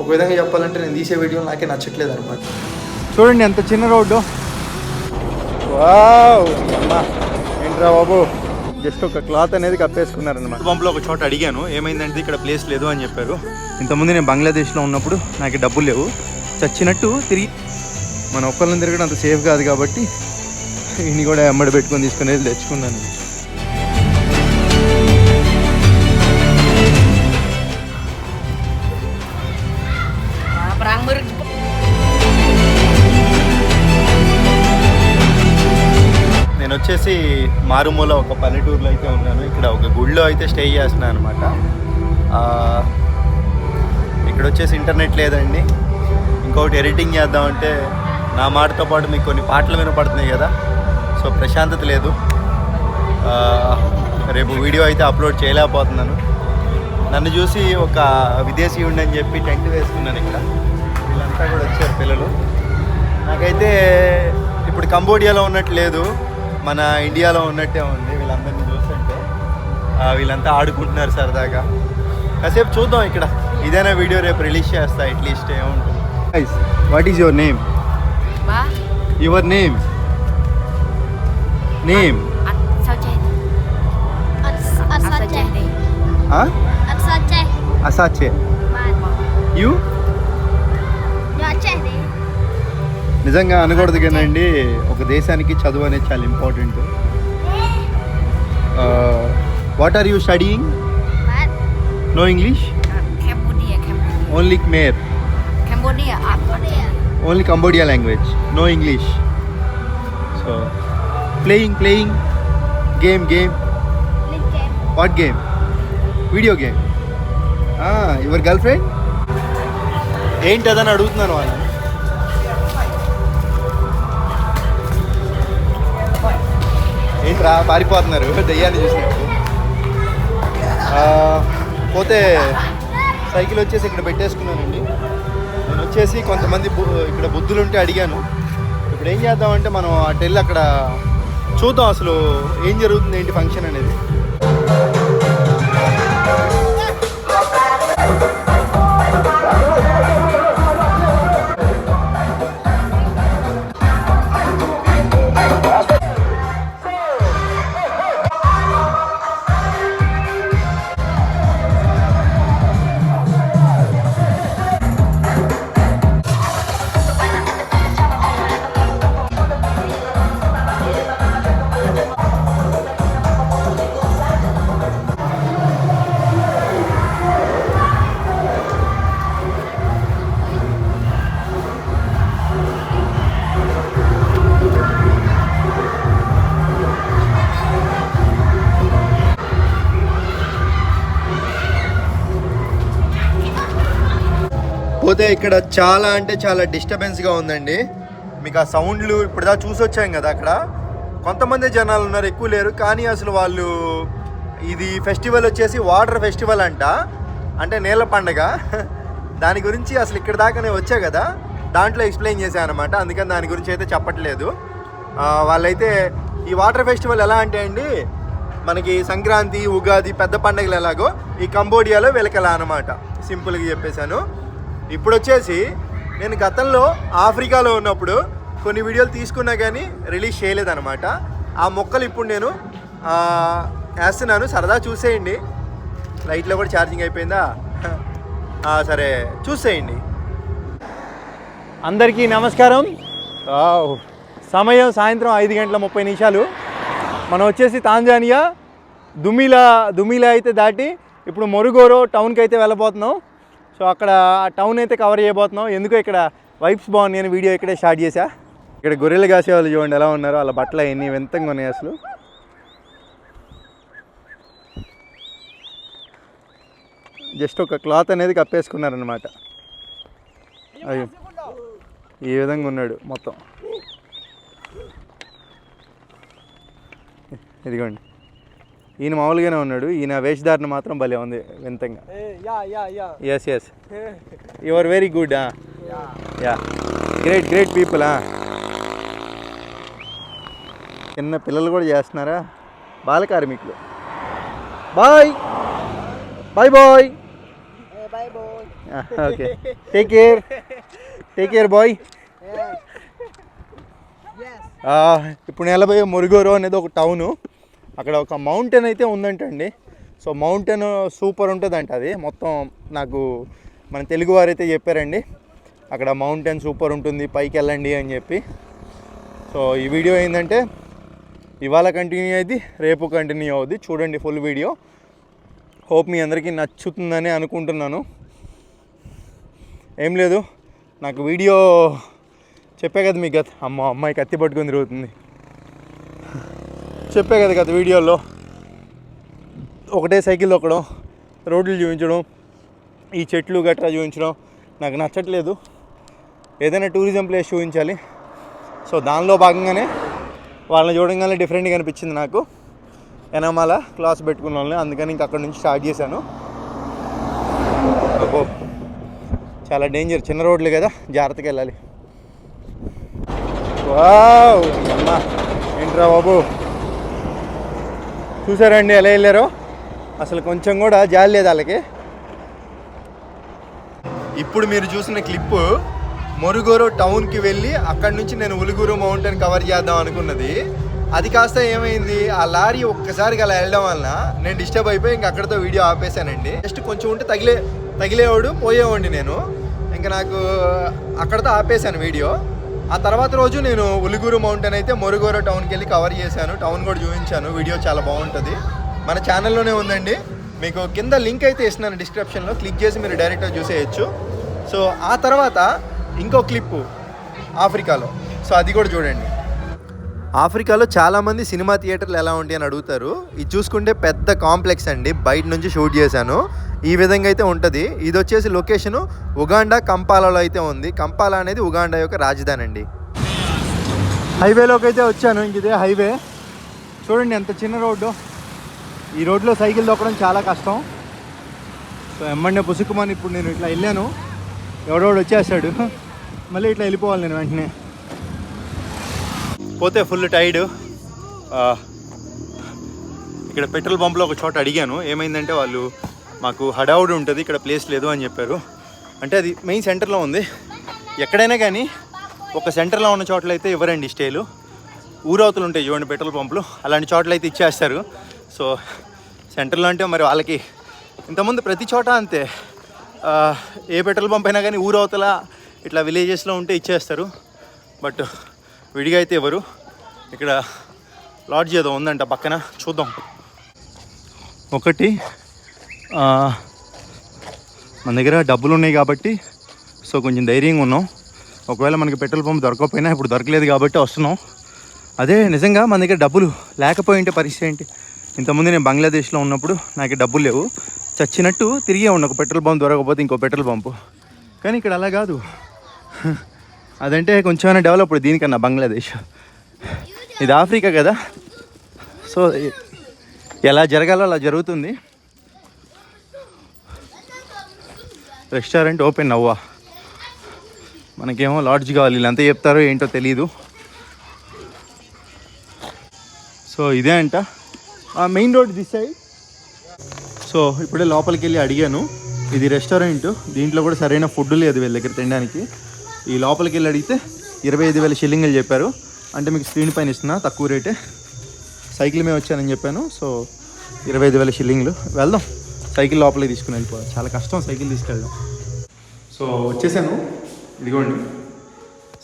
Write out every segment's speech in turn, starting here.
ఒక విధంగా చెప్పాలంటే నేను తీసే వీడియో నాకే నచ్చట్లేదు అనమాట. చూడండి ఎంత చిన్న రోడ్డు. వావ్ అమ్మా ఏంట్రా బాబు? జస్ట్ ఒక క్లాత్ అనేది కప్పేసుకున్నారనమాట పంపులో ఒక చోట అడిగాను ఏమైందంటే ఇక్కడ ప్లేస్ లేదు అని చెప్పారు. ఇంతకుముందు నేను బంగ్లాదేశ్లో ఉన్నప్పుడు నాకు డబ్బులు లేవు. చచ్చినట్టు తిరిగి మన ఒక్కళ్ళని తిరగడం అంత సేఫ్ కాదు కాబట్టి ఇన్ని కూడా ఎమ్మడి పెట్టుకొని తీసుకునేది తెచ్చుకున్నాను. వచ్చేసి మారుమూల ఒక పల్లెటూరులో అయితే ఉన్నాను. ఇక్కడ ఒక గుడిలో అయితే స్టే చేస్తున్నాను అనమాట ఇక్కడ వచ్చేసి ఇంటర్నెట్ లేదండి. ఇంకొకటి ఎడిటింగ్ చేద్దామంటే నా మాటతో పాటు మీకు కొన్ని పాటలు వినపడుతున్నాయి కదా. సో ప్రశాంతత లేదు. రేపు వీడియో అయితే అప్లోడ్ చేయలేకపోతున్నాను. నన్ను చూసి ఒక విదేశీ ఉండని చెప్పి టెంట్ వేసుకున్నాను ఇక్కడ. వీళ్ళంతా కూడా వచ్చారు పిల్లలు. నాకైతే ఇప్పుడు కంబోడియాలో ఉన్నట్టు లేదు. మన ఇండియాలో ఉన్నట్టే ఉంది వీళ్ళందరినీ చూస్తుంటే. వీళ్ళంతా ఆడుకుంటున్నారు సరదాగా. కాసేపు చూద్దాం ఇక్కడ. ఇదైనా వీడియో రేపు రిలీజ్ చేస్తా అట్లీస్ట్ ఏముంటుంది. What is your name your name name at sao నిజంగా అనకూడదు కదండి ఒక దేశానికి చదువు అనేది చాలా important. What are you studying. No English only Meyer. Only Cambodia language no English so playing playing game game. What game video game your girl friend ఏంటి అదని అడుగుతున్నాను వాళ్ళని? ఏంట్రా పారిపోతున్నారు. దయ్యాన్ని చూసినట్టు. పోతే సైకిల్ వచ్చేసి ఇక్కడ పెట్టేసుకున్నానండి. నేను వచ్చేసి కొంతమంది బు- ఇక్కడ బుద్ధులు ఉంటే అడిగాను. ఇప్పుడు ఏం చేద్దామంటే మనం అటు వెళ్ళి అక్కడ చూద్దాం అసలు ఏం జరుగుతుంది ఏంటి ఫంక్షన్ అనేది. అయితే ఇక్కడ చాలా అంటే చాలా డిస్టర్బెన్స్గా ఉందండి. మీకు ఆ సౌండ్లు ఇప్పుడు దా చూసి వచ్చాం కదా అక్కడ. కొంతమంది జనాలు ఉన్నారు ఎక్కువ లేరు. కానీ అసలు వాళ్ళు ఇది ఫెస్టివల్ వచ్చేసి వాటర్ ఫెస్టివల్ అంట. అంటే నీళ్ళ పండగ. దాని గురించి అసలు ఇక్కడ దాకానే వచ్చా కదా. దాంట్లో ఎక్స్ప్లెయిన్ చేశాను అనమాట అందుకని దాని గురించి అయితే చెప్పట్లేదు. వాళ్ళైతే ఈ వాటర్ ఫెస్టివల్ ఎలా అంటే అండి మనకి సంక్రాంతి ఉగాది పెద్ద పండుగలు ఎలాగో ఈ కంబోడియాలో వెలకలా అనమాట సింపుల్గా చెప్పేశాను. ఇప్పుడు వచ్చేసి నేను గతంలో ఆఫ్రికాలో ఉన్నప్పుడు కొన్ని వీడియోలు తీసుకున్నా కానీ రిలీజ్ చేయలేదన్నమాట. ఆ మొక్కలు ఇప్పుడు నేను ఆ, వేస్తున్నాను. సరదా చూసేయండి. లైట్లో కూడా ఛార్జింగ్ అయిపోయిందా? ఆ, సరే. చూసేయండి. అందరికీ నమస్కారం. సమయం సాయంత్రం ఐదు గంటల ముప్పై నిమిషాలు. మనం వచ్చేసి తాంజానియా దుమిలా దుమిలా అయితే దాటి ఇప్పుడు మొరుగోరో టౌన్కి అయితే వెళ్ళబోతున్నాం. సో అక్కడ ఆ టౌన్ అయితే కవర్ చేయబోతున్నాం. ఎందుకో ఇక్కడ వైబ్స్ బాగున్నాయి అని వీడియో ఇక్కడే స్టార్ట్ చేశా. ఇక్కడ గొర్రెలు కాసే వాళ్ళు చూడండి ఎలా ఉన్నారో వాళ్ళ బట్టలు ఎన్ని వింతంగా ఉన్నాయి అసలు. జస్ట్ ఒక క్లాత్ అనేది కప్పేసుకున్నారనమాట అయ్యో ఈ విధంగా ఉన్నాడు మొత్తం. ఇదిగోండి. ఈయన మామూలుగానే ఉన్నాడు. ఈయన వేషధారణ మాత్రం భలే ఉంది వింతంగా. Yes yes you are very good yeah. Great great people చిన్న పిల్లలు కూడా చేస్తున్నారా? బాల కార్మికులు bye bye bye. Okay take care take care bye ఇప్పుడు నిలబోయే మురుగోరు అనేది ఒక టౌను. అక్కడ ఒక మౌంటైన్ అయితే ఉందంటండి. సో మౌంటైన్ సూపర్ ఉంటుందంట అది. మొత్తం నాకు మన తెలుగు వారైతే చెప్పారండి. అక్కడ మౌంటైన్ సూపర్ ఉంటుంది పైకి వెళ్ళండి అని చెప్పి. సో ఈ వీడియో ఏంటంటే ఇవాళ కంటిన్యూ అయింది రేపు కంటిన్యూ అవుద్ది. చూడండి ఫుల్ వీడియో హోప్ మీ అందరికీ నచ్చుతుందని అనుకుంటున్నాను. ఏం లేదు నాకు వీడియో చెప్పే కదా మీకు అమ్మ అమ్మాయి కత్తి పట్టుకొని తిరుగుతుంది. చెప్పే కదా గత వీడియోలో. ఒకటే సైకిల్ తొక్కడం రోడ్లు చూపించడం ఈ చెట్లు గట్రా చూపించడం నాకు నచ్చట్లేదు. ఏదైనా టూరిజం ప్లేస్ చూపించాలి. సో దానిలో భాగంగానే వాళ్ళని చూడంగానే డిఫరెంట్గా అనిపించింది నాకు. ఎనమాల క్లాస్ పెట్టుకున్న వాళ్ళని అందుకని ఇంక అక్కడ నుంచి స్టార్ట్ చేశాను. అబ్బో చాలా డేంజర్ చిన్న రోడ్లు కదా జాగ్రత్తగా వెళ్ళాలి. వావ్ అమ్మా. ఏంట్రా బాబు? చూసారండి ఎలా వెళ్ళారో? అసలు కొంచెం కూడా జాలి లేదు వాళ్ళకి. ఇప్పుడు మీరు చూసిన క్లిప్పు మురుగూరు టౌన్కి వెళ్ళి అక్కడి నుంచి నేను ఉలుగురు మౌంటైన్ కవర్ చేద్దాం అనుకున్నది. అది కాస్త ఏమైంది? ఆ లారీ ఒక్కసారిగా అలా వెళ్ళడం వలన నేను డిస్టర్బ్ అయిపోయి ఇంక అక్కడితో వీడియో ఆపేశానండి. జస్ట్ కొంచెం ఉంటే తగిలే తగిలేవాడు పోయేవాడిని నేను. ఇంకా నాకు అక్కడితో ఆపేశాను వీడియో. ఆ తర్వాత రోజు నేను ఉలిగూరు మౌంటైన్ అయితే మొరుగూరు టౌన్కి వెళ్ళి కవర్ చేశాను. టౌన్ కూడా చూపించాను. వీడియో చాలా బాగుంటుంది. మన ఛానల్లోనే ఉందండి. మీకు కింద లింక్ అయితే ఇస్తున్నాను డిస్క్రిప్షన్లో. క్లిక్ చేసి మీరు డైరెక్ట్గా చూసేయచ్చు. సో ఆ తర్వాత ఇంకో క్లిప్పు ఆఫ్రికాలో. సో అది కూడా చూడండి. ఆఫ్రికాలో చాలామంది సినిమా థియేటర్లు ఎలా ఉంటాయి అని అడుగుతారు. ఇది చూసుకుంటే పెద్ద కాంప్లెక్స్ అండి. బయట నుంచి షూట్ చేశాను. ఈ విధంగా అయితే ఉంటుంది. ఇది వచ్చేసి లొకేషను ఉగాండా కంపాలలో అయితే ఉంది. కంపాలా అనేది ఉగాండా యొక్క రాజధాని అండి హైవేలోకి అయితే వచ్చాను ఇంక ఇదే హైవే. చూడండి ఎంత చిన్న రోడ్డు. ఈ రోడ్లో సైకిల్ దొక్కడం చాలా కష్టం. సో ఎమ్మండే పుసుకుమని ఇప్పుడు నేను ఇట్లా వెళ్ళాను. ఎవడోడు వచ్చేస్తాడు. మళ్ళీ ఇట్లా వెళ్ళిపోవాలి నేను వెంటనే. పోతే ఫుల్ టైడ్. ఇక్కడ పెట్రోల్ పంప్లో ఒక చోట అడిగాను. ఏమైందంటే వాళ్ళు మాకు హడావుడి ఉంటుంది ఇక్కడ ప్లేస్ లేదు అని చెప్పారు. అంటే అది మెయిన్ సెంటర్లో ఉంది. ఎక్కడైనా కానీ ఒక సెంటర్లో ఉన్న చోట్ల అయితే ఇవ్వరండి స్టేలు. ఊరవతలు ఉంటాయి చూడండి పెట్రోల్ పంపులు. అలాంటి చోట్ల అయితే ఇచ్చేస్తారు. సో సెంటర్లో అంటే మరి వాళ్ళకి ఇంతకుముందు ప్రతి చోట అంతే. ఏ పెట్రోల్ పంప్ అయినా కానీ ఊరవతల ఇట్లా విలేజెస్లో ఉంటే ఇచ్చేస్తారు. బట్ విడిగా అయితే ఎవరు ఇక్కడ లాడ్జ్ ఏదో ఉందంట పక్కన. చూద్దాం. ఒకటి మన దగ్గర డబ్బులు ఉన్నాయి కాబట్టి సో కొంచెం ధైర్యంగా ఉన్నాం. ఒకవేళ మనకి పెట్రోల్ పంప్ దొరకకపోయినా ఇప్పుడు దొరకలేదు కాబట్టి వస్తున్నాం. అదే నిజంగా మన దగ్గర డబ్బులు లేకపోయి ఉంటే పరిస్థితి ఏంటి? ఇంతకుముందు నేను బంగ్లాదేశ్లో ఉన్నప్పుడు నాకు డబ్బులు లేవు. చచ్చినట్టు తిరిగే ఉన్న ఒక పెట్రోల్ పంప్ దొరకకపోతే ఇంకో పెట్రోల్ పంపు. కానీ ఇక్కడ అలా కాదు. అదంటే కొంచెమైనా డెవలప్ దీనికన్నా బంగ్లాదేశ్. ఇది ఆఫ్రికా కదా. సో ఎలా జరగాలో అలా జరుగుతుంది. రెస్టారెంట్ ఓపెన్ అవ్వా. మనకేమో లాడ్జ్ కావాలి వీళ్ళు ఎంత చెప్తారో ఏంటో తెలీదు. సో ఇదే అంట. Main road this side. So ఇప్పుడే లోపలికి వెళ్ళి అడిగాను ఇది రెస్టారెంట్ దీంట్లో కూడా సరైన ఫుడ్ లేదు వీళ్ళ దగ్గర తినడానికి. ఈ లోపలికి వెళ్ళి అడిగితే ఇరవై ఐదు వేల షిల్లింగ్లు చెప్పారు. అంటే మీకు స్క్రీన్ పైన ఇస్తున్నా తక్కువ రేటే. సైకిల్ మీద వచ్చానని చెప్పాను సో ఇరవై ఐదు వేల షిల్లింగ్లు. వెళ్దాం. సైకిల్ లోపలికి తీసుకుని వెళ్ళిపోవాలి. చాలా కష్టం సైకిల్ తీసుకెళ్ళడం. సో వచ్చేసాను. ఇదిగోండి.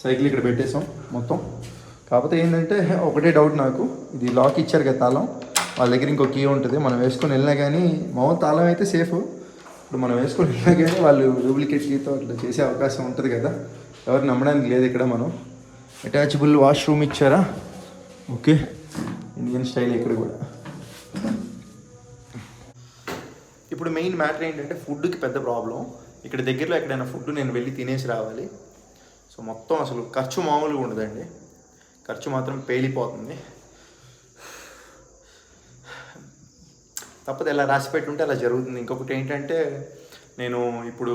సైకిల్ ఇక్కడ పెట్టేసాం మొత్తం. కాకపోతే ఏంటంటే ఒకటే డౌట్ నాకు. ఇది లాక్ ఇచ్చారు కదా తాళం. వాళ్ళ దగ్గర ఇంకో కీ ఉంటుంది. మనం వేసుకొని వెళ్ళినా కానీ మామూలు తాళం అయితే సేఫ్. ఇప్పుడు మనం వేసుకొని వెళ్ళినా కానీ వాళ్ళు డూప్లికేట్ కీతో అట్లా చేసే అవకాశం ఉంటుంది కదా. ఎవరు నమ్మడానికి లేదు ఇక్కడ మనం. అటాచబుల్ వాష్రూమ్ ఇచ్చారా? ఓకే. ఇండియన్ స్టైల్ ఇక్కడ కూడా. ఇప్పుడు మెయిన్ మ్యాటర్ ఏంటంటే ఫుడ్కి పెద్ద ప్రాబ్లం ఇక్కడ దగ్గరలో ఎక్కడైనా ఫుడ్ నేను వెళ్ళి తినేసి రావాలి. సో మొత్తం అసలు ఖర్చు మామూలుగా ఉండదండి. ఖర్చు మాత్రం పేలిపోతుంది. తప్పదు ఎలా రాసి పెట్టుంటే అలా జరుగుతుంది. ఇంకొకటి ఏంటంటే నేను ఇప్పుడు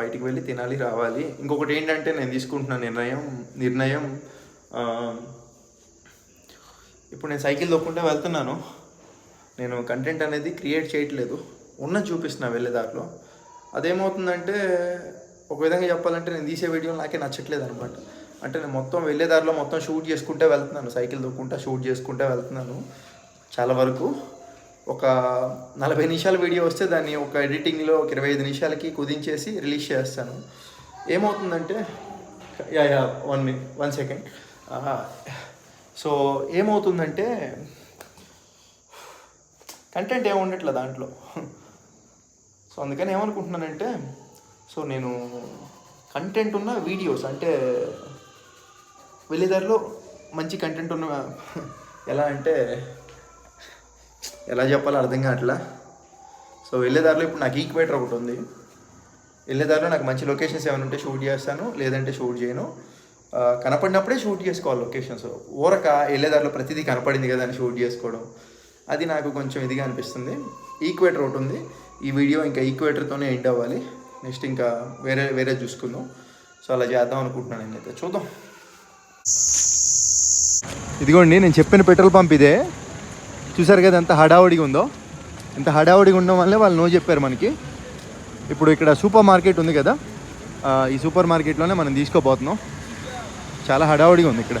బయటికి వెళ్ళి తినాలి రావాలి. ఇంకొకటి ఏంటంటే నేను తీసుకుంటున్న నిర్ణయం నిర్ణయం ఇప్పుడు నేను సైకిల్ తొక్కుంటే వెళ్తున్నాను. నేను కంటెంట్ అనేది క్రియేట్ చేయట్లేదు. ఉన్న చూపిస్తున్నా వెళ్ళే దారిలో. అదేమవుతుందంటే ఒక విధంగా చెప్పాలంటే నేను తీసే వీడియోలు నాకే నచ్చట్లేదు అనమాట అంటే నేను మొత్తం వెళ్ళే దారిలో మొత్తం షూట్ చేసుకుంటే వెళ్తున్నాను. సైకిల్ దొక్కుంటా షూట్ చేసుకుంటే వెళ్తున్నాను. చాలా వరకు ఒక నలభై నిమిషాల వీడియో వస్తే దాన్ని ఒక ఎడిటింగ్లో ఒక ఇరవై ఐదు నిమిషాలకి కుదించేసి రిలీజ్ చేస్తాను. ఏమవుతుందంటే yeah yeah one minute one second so ఏమవుతుందంటే కంటెంట్ ఏమి ఉండట్లేదు దాంట్లో. సో అందుకని ఏమనుకుంటున్నానంటే సో నేను కంటెంట్ ఉన్న వీడియోస్ అంటే వెళ్ళేదారిలో మంచి కంటెంట్ ఉన్న ఎలా అంటే ఎలా చెప్పాలో అర్థం కావట్లా. సో వెళ్ళేదారిలో ఇప్పుడు నాకు ఈక్వేటర్ ఒకటి ఉంది. వెళ్ళేదారిలో నాకు మంచి లొకేషన్స్ ఏమైనా ఉంటే షూట్ చేస్తాను లేదంటే షూట్ చేయను. కనపడినప్పుడే షూట్ చేసుకోవాలి లొకేషన్స్ ఊరక వెళ్ళేదారిలో ప్రతిదీ కనపడింది కదా అని షూట్ చేసుకోవడం. అది నాకు కొంచెం ఇదిగా అనిపిస్తుంది. ఈక్వేటర్ ఒకటి ఉంది. ఈ వీడియో ఇంకా ఈక్వేటర్తోనే ఎండ్ అవ్వాలి. నెక్స్ట్ ఇంకా వేరే వేరే చూసుకుందాం. సో అలా చేద్దాం అనుకుంటున్నాను నేనైతే. చూద్దాం. ఇదిగోండి నేను చెప్పిన పెట్రోల్ పంప్ ఇదే. చూసారు కదా ఎంత హడావుడిగా ఉందో? ఎంత హడావుడిగా ఉండడం వల్లే వాళ్ళు నో చెప్పారు మనకి. ఇప్పుడు ఇక్కడ సూపర్ మార్కెట్ ఉంది కదా. ఈ సూపర్ మార్కెట్లోనే మనం తీసుకోబోతున్నాం. చాలా హడావుడిగా ఉంది ఇక్కడ.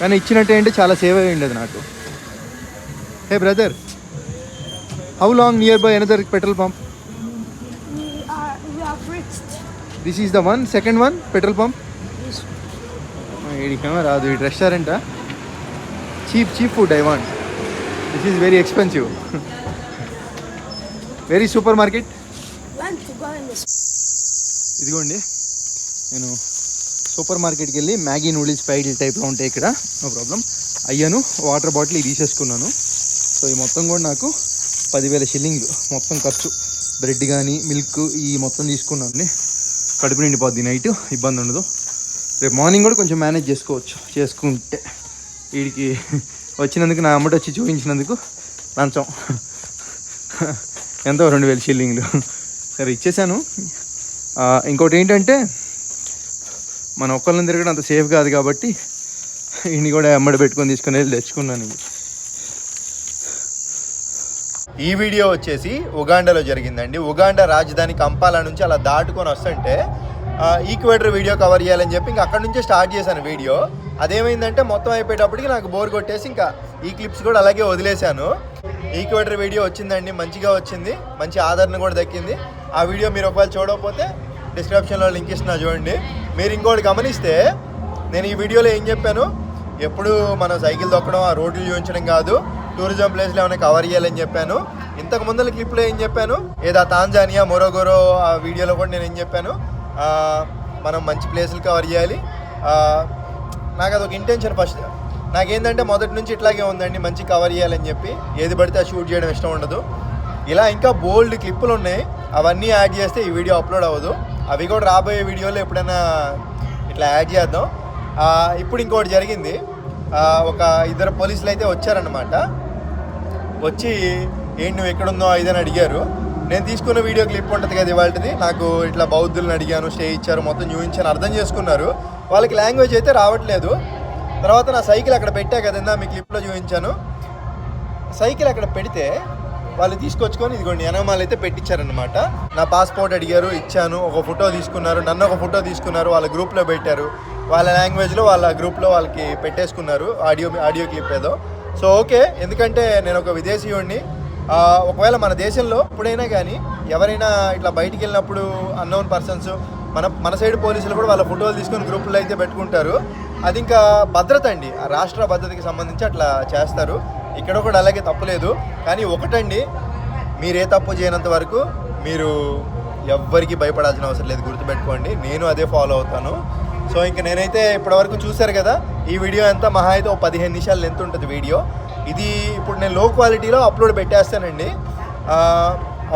కానీ ఇచ్చినట్టు ఏంటి చాలా సేవ్ అయ్యి ఉండేది నాకు. Hey brother how long near by another petrol pump We are we is the one second one petrol pump వీడికేమో రాదు ఈ రెస్టారెంటా cheap cheap food I want this is very expensive very super market Want. To go in this? ఇదిగోండి. నేను super మార్కెట్కి వెళ్ళి Maggi noodles fried టైప్లో ఉంటాయి ఇక్కడ. No problem. అయ్యాను వాటర్ బాటిల్ తీసేసుకున్నాను. సో ఈ మొత్తం కూడా నాకు పదివేల షిల్లింగ్లు. మొత్తం ఖర్చు. బ్రెడ్ కానీ మిల్క్ ఈ మొత్తం తీసుకున్నాను కడుపు నిండిపోద్ది నైట్. ఇబ్బంది ఉండదు. రేపు మార్నింగ్ కూడా కొంచెం మేనేజ్ చేసుకోవచ్చు. చేసుకుంటే వీడికి వచ్చినందుకు నా అమ్మటి వచ్చి చూపించినందుకు లంచం. ఎంతో రెండు వేల షిల్లింగ్లు. సరే ఇచ్చేసాను. ఇంకోటి ఏంటంటే మన ఒక్కళ్ళని తిరగడం అంత సేఫ్ కాదు కాబట్టి ఈయన కూడా అమ్మడి పెట్టుకొని తీసుకుని వెళ్ళి తెచ్చుకున్నాను ఈ వీడియో వచ్చేసి ఉగాండాలో జరిగిందండి. ఉగాండా రాజధాని కంపాల నుంచి అలా దాటుకొని వస్తుంటే ఈక్వేటర్ వీడియో కవర్ చేయాలని చెప్పి ఇంకా అక్కడ నుంచే స్టార్ట్ చేశాను వీడియో. అదేమైందంటే మొత్తం అయిపోయేటప్పటికి నాకు బోర్ కొట్టేసి ఇంకా ఈ క్లిప్స్ కూడా అలాగే వదిలేశాను. ఈక్వేటర్ వీడియో వచ్చిందండి మంచిగా వచ్చింది మంచి ఆదరణ కూడా దక్కింది. ఆ వీడియో మీరు ఒకవేళ చూడకపోతే డిస్క్రిప్షన్లో లింక్ ఇస్తున్నా చూడండి. మీరు ఇంకోటి గమనిస్తే నేను ఈ వీడియోలో ఏం చెప్పాను? ఎప్పుడు మనం సైకిల్ దొక్కడం ఆ రోడ్లు చూపించడం కాదు. టూరిజం ప్లేస్లు ఏమైనా కవర్ చేయాలని చెప్పాను. ఇంతకు ముందర క్లిప్లో ఏం చెప్పాను? ఏదో తాంజానియా మొరోగోరో ఆ వీడియోలో కూడా నేను ఏం చెప్పాను? మనం మంచి ప్లేసులు కవర్ చేయాలి. నాకు నాకు అదొక ఇంటెన్షన్ ఫస్ట్ నాకేంటంటే మొదటి నుంచి ఇట్లాగే ఉందండి మంచి కవర్ చేయాలని చెప్పి. ఏది పడితే ఆ షూట్ చేయడం ఇష్టం ఉండదు. ఇలా ఇంకా బోల్డ్ క్లిప్పులు ఉన్నాయి. అవన్నీ యాడ్ చేస్తే ఈ వీడియో అప్లోడ్ అవ్వదు. అవి కూడా రాబోయే వీడియోలో ఎప్పుడైనా ఇట్లా యాడ్ చేద్దాం. ఇప్పుడు ఇంకోటి జరిగింది. ఒక ఇద్దరు పోలీసులు అయితే వచ్చారనమాట వచ్చి ఏంటి నువ్వు ఎక్కడుందో ఇదని అడిగారు. నేను తీసుకున్న వీడియో క్లిప్ ఉంటుంది కదా ఇవాళది. నాకు ఇట్లా బౌద్ధులను అడిగాను స్టే ఇచ్చారు మొత్తం చూపించాను అర్థం చేసుకున్నారు. వాళ్ళకి లాంగ్వేజ్ అయితే రావట్లేదు. తర్వాత నా సైకిల్ అక్కడ పెట్టా కదా మీ క్లిప్లో చూపించాను. సైకిల్ అక్కడ పెడితే వాళ్ళు తీసుకొచ్చుకొని ఇదిగోండి ఎనమాలు అయితే పెట్టించారనమాట నా పాస్పోర్ట్ అడిగారు ఇచ్చాను ఒక ఫోటో తీసుకున్నారు నన్ను ఒక ఫోటో తీసుకున్నారు వాళ్ళ గ్రూప్లో పెట్టారు. వాళ్ళ లాంగ్వేజ్లో వాళ్ళ గ్రూప్లో వాళ్ళకి పెట్టేసుకున్నారు ఆడియో ఆడియో క్లిప్ ఏదో. సో ఓకే ఎందుకంటే నేను ఒక విదేశీయుడిని. ఒకవేళ మన దేశంలో ఎప్పుడైనా కానీ ఎవరైనా ఇట్లా బయటికి వెళ్ళినప్పుడు అన్నోన్ పర్సన్స్ మన మన సైడ్ పోలీసులు కూడా వాళ్ళ ఫోటోలు తీసుకొని గ్రూపుల్లో అయితే పెట్టుకుంటారు. అది ఇంకా భద్రత అండి. ఆ రాష్ట్ర భద్రతకి సంబంధించి అట్లా చేస్తారు. ఇక్కడ కూడా అలాగే తప్పలేదు. కానీ ఒకటండి మీరే తప్పు చేయనంత వరకు మీరు ఎవ్వరికి భయపడాల్సిన అవసరం లేదు. గుర్తుపెట్టుకోండి నేను అదే ఫాలో అవుతాను. సో ఇంక నేనైతే ఇప్పటివరకు చూశారు కదా ఈ వీడియో ఎంత మహా అయితే ఒక పదిహేను నిమిషాలు లెంత్ ఉంటుంది వీడియో. ఇది ఇప్పుడు నేను లో క్వాలిటీలో అప్లోడ్ పెట్టేస్తానండి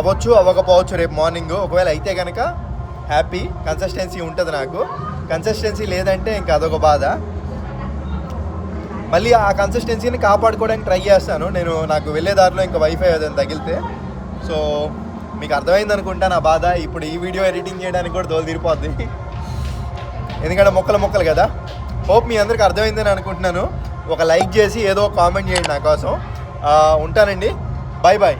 అవ్వచ్చు అవ్వకపోవచ్చు రేపు మార్నింగ్ ఒకవేళ అయితే కనుక హ్యాపీ కన్సిస్టెన్సీ ఉంటుంది నాకు. కన్సిస్టెన్సీ లేదంటే ఇంకా అదొక బాధ. మళ్ళీ ఆ కన్సిస్టెన్సీని కాపాడుకోవడానికి ట్రై చేస్తాను. నేను నాకు వెళ్ళే దారిలో ఇంకా వైఫై ఏదైనా తగిలితే. సో మీకు అర్థమైంది అనుకుంటా నా బాధ. ఇప్పుడు ఈ వీడియో ఎడిటింగ్ చేయడానికి కూడా తోలు తీరిపోద్ది. ఎందుకంటే మొక్కలు మొక్కలు కదా. హోప్ మీ అందరికి అర్థమైందని అనుకుంటున్నాను. ఒక లైక్ చేసి ఏదో కామెంట్ చేయండి నా కోసం. ఉంటానండి. Bye bye